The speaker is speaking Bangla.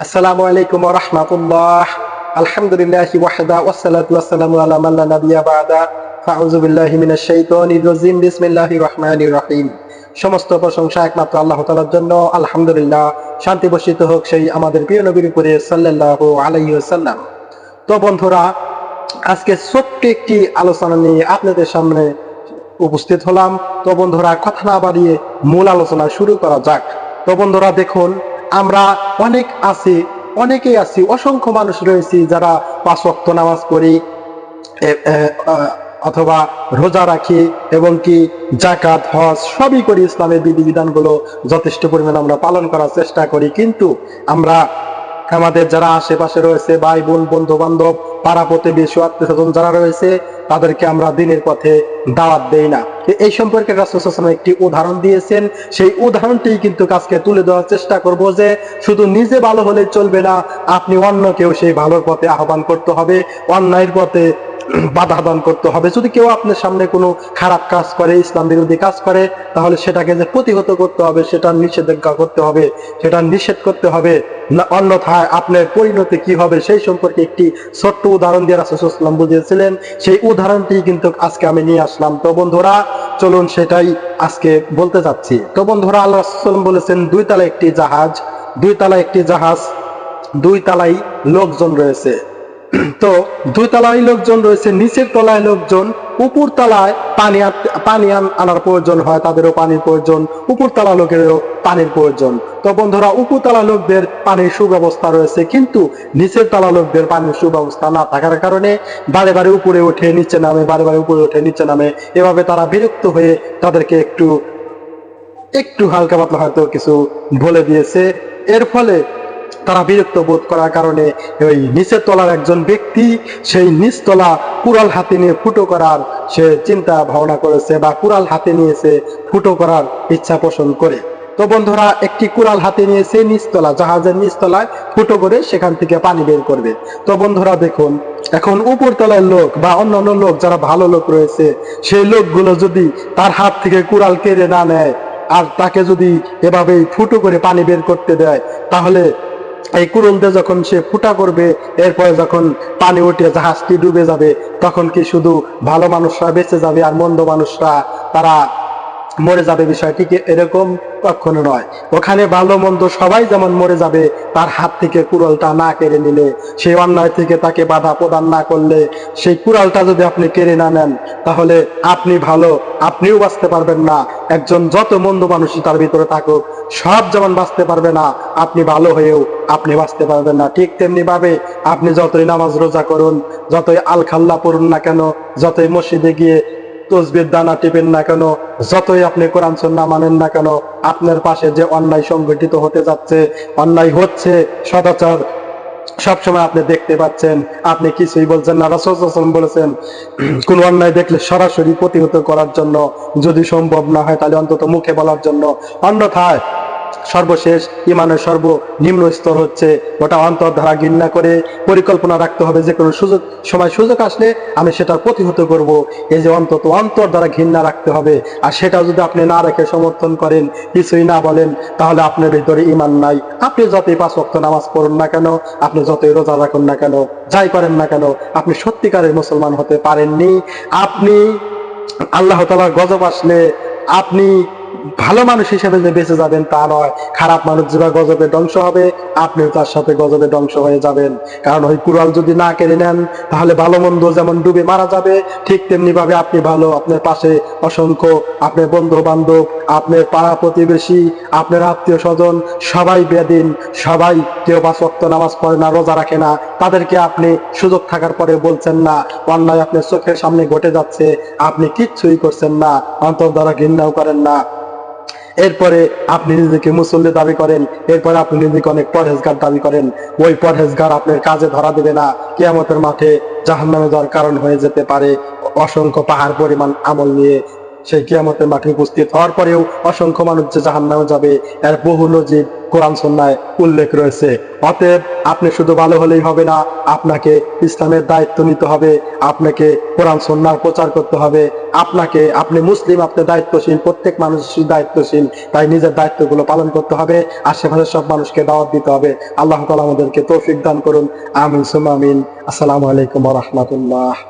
আসসালামু সমস্ত প্রশংসা একমাত্র আল্লাহ জন্য। আলহামদুলিল্লাহ। শান্তি বর্ষিত হোক সেই আমাদের প্রিয় নবীর উপরে সাল্লাল্লাহু তো বন্ধুরা, আজকে ছোট্ট একটি আলোচনা নিয়ে আপনাদের সামনে উপস্থিত হলাম। তো বন্ধুরা, কথা না বাড়িয়ে মূল আলোচনা শুরু করা যাক। তো বন্ধুরা, দেখুন আমরা অনেক আছি, অনেকেই আছি, অসংখ্য মানুষ রয়েছি যারা পাঁচ ওয়াক্ত নামাজ পড়ি অথবা রোজা রাখি এবং কি জাকাত হজ সবই করি ইসলামের বিধিবিধানগুলো যথেষ্ট পরিমাণে আমরা পালন করার চেষ্টা করি। কিন্তু আমরা আমাদের যারা আশেপাশে রয়েছে ভাই বোন বন্ধু বান্ধব পাড়া প্রতিবেশী আত্মীয় স্বজন যারা রয়েছে তাদেরকে আমরা দিনের পথে দাওয়াত দেই না। এই সম্পর্কে রাসুল একটি উদাহরণ দিয়েছেন। সেই উদাহরণটি কিন্তু কাজকে তুলে দেওয়ার চেষ্টা করব যে শুধু নিজে ভালো হলে চলবে না, আপনি অন্যকেও সেই ভালোর পথে আহ্বান করতে হবে। অন্যায়ের পথে বাধা দান করতে হবে। যদি কেউ আপনার সামনে কোনো খারাপ কাজ করে, ইসলাম বিরোধী কাজ করে, তাহলে সেটাকে যে প্রতিহত করতে হবে, সেটা নিষেধাজ্ঞা করতে হবে, সেটা নিষেধ করতে হবে। অন্যথায় আপনার পরিণতি কি হবে, সেই সম্পর্কে একটি ছোট্ট উদাহরণ দিয়ে রাসুলাম বুঝিয়েছিলেন। সেই উদাহরণটি কিন্তু আজকে আমি নিয়ে আসলাম। তো বন্ধুরা, চলুন সেটাই আজকে বলতে চাচ্ছি তো বন্ধুরা, আল্লাহ রাসূল বলেছেন, দুই তালা একটি জাহাজ, দুই তালা একটি জাহাজ দুই তালাই লোকজন রয়েছে। তো দুই তলায় লোকজন রয়েছে, নিচের তলায় লোকজন উপর তলায় পানি পানি আনার প্রয়োজন হয়, তাদেরও পানির প্রয়োজন উপর তলা লোকেরও পানির প্রয়োজন। তো বন্ধুরা উপর তলা লোকদের পানির সুব্যবস্থা রয়েছে, কিন্তু নিচের তলা লোকদের পানির সুব্যবস্থা না থাকার কারণে বারে বারে উপরে উঠে, নিচে নামে, বারে বারে উপরে উঠে, নিচে নামে, এভাবে তারা বিরক্ত হয়ে তাদেরকে একটু একটু হালকা পাতলা হয়তো কিছু বলে দিয়েছে। এর ফলে তারা বিরক্ত বোধ করার কারণে ওই নিচের তলার একজন ব্যক্তি সেই নিচতলা কুড়াল হাতে নিয়ে ফুটো করার সে চিন্তা ভাবনা করেছে বা কুড়াল হাতে নিয়েছে ফুটো করার ইচ্ছা পোষণ করে। তো বন্ধুরা, একটি কুড়াল হাতে নিয়েছে নিচতলা জাহাজের নিচতলায় ফুটো করে সেখান থেকে পানি বের করবে। তো বন্ধুরা, দেখুন, এখন উপর তলার লোক বা অন্যান্য লোক যারা ভালো লোক রয়েছে, সেই লোকগুলো যদি তার হাত থেকে কুড়াল কেড়ে না নেয় আর তাকে যদি এভাবেই ফুটো করে পানি বের করতে দেয়, তাহলে এই কুড়ুলতে যখন সে ফুটা করবে, এরপরে যখন পানি উঠে জাহাজটি ডুবে যাবে, তখন কি শুধু ভালো মানুষরা বেঁচে যাবে আর মন্দ মানুষরা তারা মরে যাবে বিষয়টিকে এরকম কখনো নয়। ওখানে ভালো মন্দ সবাই যেমন মরে যাবে, তার হাত থেকে কুড়ালটা না কেড়ে নিলে, সেই অন্যায় থেকে তাকে বাধা প্রদান না করলে, সেই কুড়ালটা যদি আপনি কেড়ে না নেন, তাহলে আপনি ভালো, আপনিও বাঁচতে পারবেন না। একজন যত মন্দ মানুষই তার ভিতরে থাকুক, সব যেমন বাঁচতে পারবে না, আপনি ভালো হয়েও আপনি বাঁচতে পারবেন না। ঠিক তেমনি ভাবে আপনি যতই নামাজ রোজা করুন, যতই আলখাল্লা পড়ুন না কেন, যতই মসজিদে গিয়ে তসবির দানা টিপেন না কেন? যতই আপনি কোরআন সন্না মানেন না কেন, আপনার পাশে যে অন্যায় সংগঠিত হতে যাচ্ছে, অন্যায় হচ্ছে, সদাচার সবসময় আপনি দেখতে পাচ্ছেন। আপনি কিছুই বলছেন না। রসম বলেছেন, কোন অন্যায় দেখলে সরাসরি প্রতিহত করার জন্য যদি সম্ভব না হয়, তাহলে অন্তত মুখে বলার জন্য। অন্যথায় সর্বশেষ ইমানের সর্বনিম্ন স্তর হচ্ছে ওটা অন্তর ধারা ঘৃণা করে পরিকল্পনা রাখতে হবে, যে কোনো সুযোগ, সময় সুযোগ আসলে আমি সেটা প্রতিহত করব। এই যে অন্তত অন্তর দ্বারা ঘৃণা রাখতে হবে, আর সেটা যদি আপনি না রেখে সমর্থন করেন, কিছুই না বলেন, তাহলে আপনার ভিতরে ইমান নাই। আপনি যতই পাঁচ ওয়াক্ত নামাজ পড়ুন না কেন, আপনি যতই রোজা রাখুন না কেন, যাই করেন না কেন, আপনি সত্যিকারের মুসলমান হতে পারেননি। আপনি আল্লাহ তালার গজব আসলে আপনি ভালো মানুষ হিসেবে যে বেঁচে যাবেন তা নয়। খারাপ মানুষ যেভাবে গজবে ধ্বংস হবে, আপনিও তার সাথে গজবে ধ্বংস হয়ে যাবেন। কারণ ওই কুড়াল যদি না কেড়ে নেন, তাহলে ভালো মন্দ যেমন ডুবে মারা যাবে, ঠিক তেমনি ভাবে আপনি ভালো, আপনার পাশে অসংখ্য, আপনার বন্ধু বান্ধব আপনার পাড়া প্রতিবেশী, আপনার আত্মীয় স্বজন সবাই বেদিন, সবাই কেউ পাঁচ ওয়াক্ত নামাজ পড়ে না, রোজা রাখে না। তাদেরকে আপনি সুযোগ থাকার পরে বলছেন না, অন্যায় আপনার চোখের সামনে ঘটে যাচ্ছে, আপনি কিচ্ছুই করছেন না, অন্তর দ্বারা ঘৃণাও করেন না। এরপরে আপনি নিজেকে মুসল্লি দাবি করেন, এরপরে আপনি নিজেকে অনেক পরহেজগার দাবি করেন। ওই পরহেজগার আপনার কাজে ধরা দেবে না। কেয়ামতের মাঠে জাহান্নামে যাওয়ার কারণ হয়ে যেতে পারে। অসংখ্য পাহাড় পরিমাণ আমল নিয়ে সেই কিয়ামতের মাঠে উপস্থিত হওয়ার পরেও অসংখ্য মানুষ যে জাহান্নামে যাবে, এর বহু নজির কোরআন সন্ন্যায় উল্লেখ রয়েছে। অতএব আপনি শুধু ভালো হলেই হবে না, আপনাকে ইসলামের দায়িত্ব নিতে হবে, আপনাকে কোরআন সন্ন্যার প্রচার করতে হবে, আপনাকে, আপনি মুসলিম, আপনি দায়িত্বশীল, প্রত্যেক মানুষ দায়িত্বশীল, তাই নিজের দায়িত্বগুলো পালন করতে হবে আশেপাশের সব মানুষকে দাওয়াত দিতে হবে। আল্লাহ তালা আমাদেরকে তৌফিক দান করুন, আমিন সুম আমিন। আসসালামু আলাইকুম রহমতুল্লাহ।